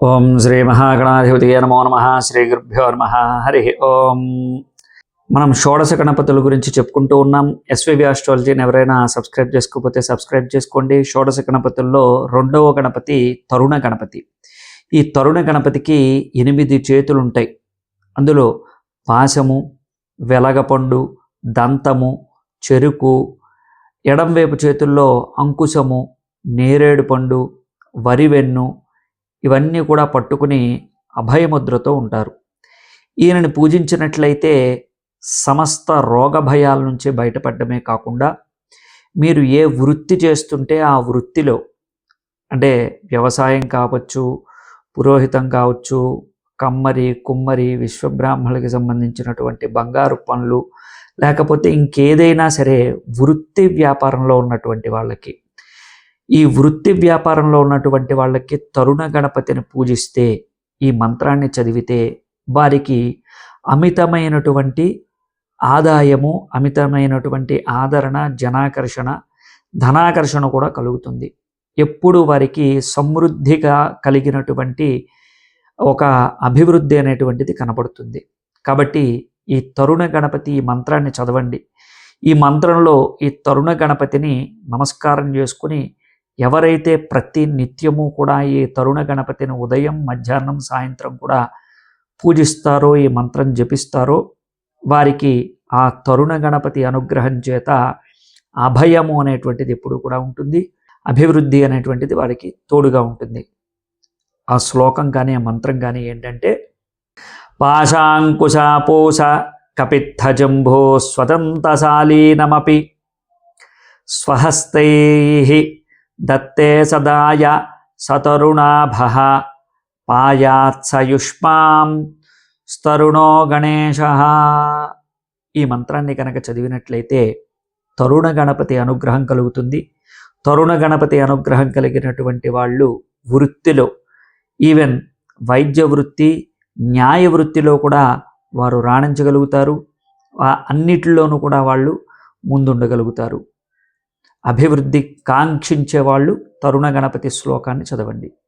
ఓం శ్రీ మహాగణాధిపతియే నమో నమ. శ్రీ గురుభ్యో నమ. హరి ఓం. మనం షోడశ గణపతుల గురించి చెప్పుకుంటూ ఉన్నాం. ఎస్విబి ఆస్ట్రాలజీని ఎవరైనా సబ్స్క్రైబ్ చేసుకోకపోతే సబ్స్క్రైబ్ చేసుకోండి. షోడశ గణపతుల్లో రెండవ గణపతి తరుణ గణపతి. ఈ తరుణ గణపతికి ఎనిమిది చేతులు ఉంటాయి అందులో పాశము వెలగపండు దంతము చెరుకు ఎడంవైపు చేతుల్లో అంకుశము నేరేడు పండు వరివెన్ను ఇవన్నీ కూడా పట్టుకుని అభయముద్రతో ఉంటారు. ఈయనని పూజించినట్లయితే సమస్త రోగ భయాల నుంచి బయటపడమే కాకుండా మీరు ఏ వృత్తి చేస్తుంటే ఆ వృత్తిలో అంటే వ్యవసాయం కావచ్చు పురోహితం కావచ్చు కమ్మరి కుమ్మరి విశ్వబ్రాహ్మణులకి సంబంధించినటువంటి బంగారు పనులు లేకపోతే ఇంకేదైనా సరే వృత్తి వ్యాపారంలో ఉన్నటువంటి వాళ్ళకి ఈ వృత్తి వ్యాపారంలో ఉన్నటువంటి వాళ్ళకి తరుణ గణపతిని పూజిస్తే ఈ మంత్రాన్ని చదివితే వారికి అమితమైనటువంటి ఆదాయము అమితమైనటువంటి ఆదరణ జనాకర్షణ ధనాకర్షణ కూడా కలుగుతుంది. ఎప్పుడు వారికి సమృద్ధిగా కలిగినటువంటి ఒక అభివృద్ధి అనేటువంటిది కనబడుతుంది కాబట్టి ఈ తరుణ గణపతి ఈ మంత్రాన్ని చదవండి. ఈ మంత్రంలో ఈ తరుణ గణపతిని నమస్కారం చేసుకుని ఎవరైతే ప్రతి నిత్యము కూడా ఈ తరుణ గణపతిని ఉదయం మధ్యాహ్నం సాయంత్రం కూడా పూజిస్తారో ఈ మంత్రం జపిస్తారో వారికి ఆ తరుణ గణపతి అనుగ్రహం చేత అభయము అనేటువంటిది ఎప్పుడు కూడా ఉంటుంది. అభివృద్ధి అనేటువంటిది వారికి తోడుగా ఉంటుంది. ఆ శ్లోకం కానీ ఆ మంత్రం కానీ ఏంటంటే పాశాంకుశాపోష కపిత్థజంభో స్వతంతశాలీనమపి స్వహస్తై దత్తే సదాయ సతరుణాభ పాయాత్సయుష్మాం స్తరుణో గణేశ ఈ మంత్రాన్ని కనుక చదివినట్లయితే తరుణ గణపతి అనుగ్రహం కలుగుతుంది. తరుణ గణపతి అనుగ్రహం కలిగినటువంటి వాళ్ళు వృత్తిలో ఈవెన్ వైద్య వృత్తి న్యాయ వృత్తిలో కూడా వారు రాణించగలుగుతారు. అన్నిటిలోనూ కూడా వాళ్ళు ముందుండగలుగుతారు. అభివృద్ధి కాంక్షించే వాళ్ళు తరుణ గణపతి శ్లోకాన్ని చదవండి.